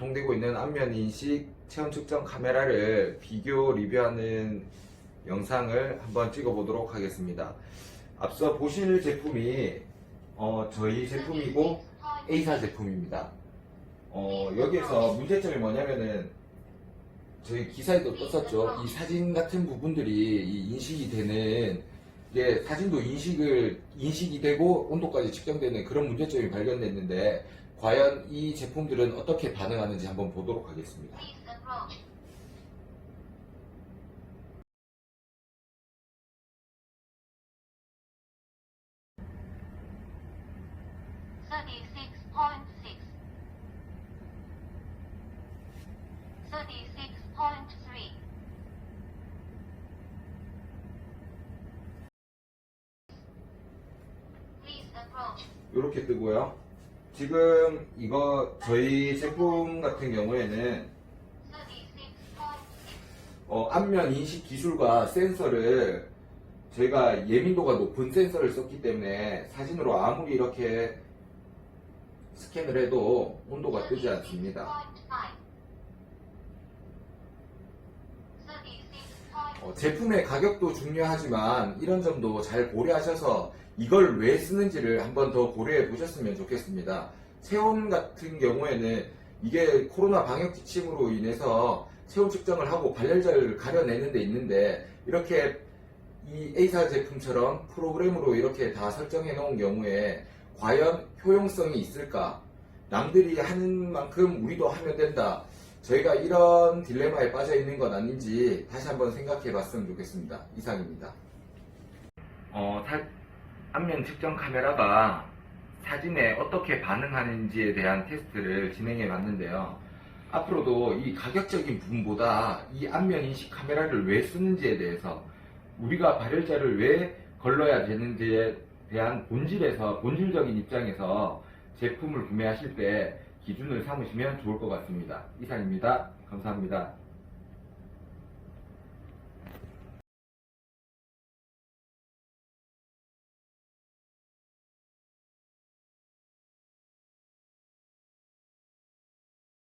유통되고 있는 안면 인식 체온 측정 카메라를 비교 리뷰하는 영상을 한번 찍어 보도록 하겠습니다. 앞서 보실 제품이 어, 저희 제품이고 A사 제품입니다. 어, 여기에서 문제점이 뭐냐면은 저희 기사에도 떴었죠. 이 사진 같은 부분들이 이 인식이 되는 이게 사진도 인식을 인식이 되고 온도까지 측정되는 그런 문제점이 발견됐는데 과연 이 제품들은 어떻게 반응하는지 한번 보도록 하겠습니다. 이렇게 뜨고요. 지금 이거 저희 제품 같은 경우에는. 어, 안면 인식 기술과 센서를 저희가 예민도가 높은 센서를 썼기 때문에 사진으로 아무리 이렇게 스캔을 해도 온도가 뜨지 않습니다. 어, 제품의 가격도 중요하지만 이런 점도 잘 고려하셔서 이걸 왜 쓰는지를 한번 더 고려해 보셨으면 좋겠습니다. 체온 같은 경우에는 이게 코로나 방역 지침으로 인해서 체온 측정을 하고 발열자를 가려내는 데 있는데 이렇게 이 A사 제품처럼 프로그램으로 이렇게 다 설정해 놓은 경우에 과연 효용성이 있을까? 남들이 하는 만큼 우리도 하면 된다. 저희가 이런 딜레마에 빠져 있는 건 아닌지 다시 한번 생각해 봤으면 좋겠습니다. 이상입니다. 어, 사- 안면 측정 카메라가 사진에 어떻게 반응하는지에 대한 테스트를 진행해 봤는데요. 앞으로도 이 가격적인 부분보다 이 안면 인식 카메라를 왜 쓰는지에 대해서 우리가 발열자를 왜 걸러야 되는지에 대한 본질에서 본질적인 입장에서 제품을 구매하실 때 기준을 삼으시면 좋을 것 같습니다. 이상입니다. 감사합니다.